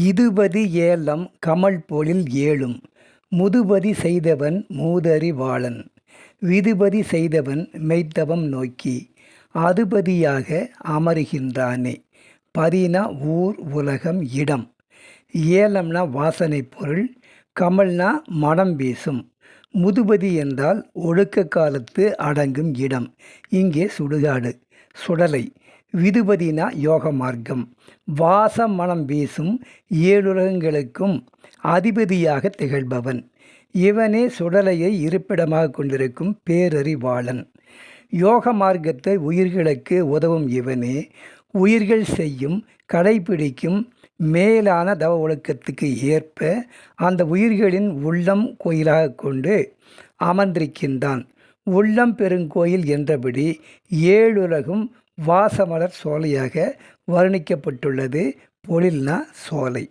இதுபதி ஏலம் கமல் போலில் ஏழும் முதுபதி செய்தவன் மூதறிவாளன் விதுபதி செய்தவன் மெய்த்தவம் நோக்கி அதுபதியாக அமருகின்றானே. பதினா ஊர் உலகம் இடம். ஏலம்னா வாசனை பொருள் கமல்னா மனம் வீசும். முதுபதி என்றால் ஒழுக்க காலத்து அடங்கும் இடம். இங்கே சுடுகாடு சுடலை. விதுபதினா யோக மார்க்கம் வாச மனம் வீசும் ஏழுலகங்களுக்கும் அதிபதியாக திகழ்பவன். இவனே சுடலையை இருப்பிடமாக கொண்டிருக்கும் பேரறிவாளன். யோக மார்க்கத்தை உயிர்களுக்கு உதவும் இவனே உயிர்கள் செய்யும் கடைபிடிக்கும் மேலான தவ ஒழுக்கத்துக்கு ஏற்ப அந்த உயிர்களின் உள்ளம் கோயிலாக கொண்டு அமர்ந்திருக்கின்றான். உள்ளம் பெருங்கோயில் என்றபடி ஏழுலகும் வாசமலர் சோலையாக வர்ணிக்கப்பட்டுள்ளது பொழில்னா சோலை.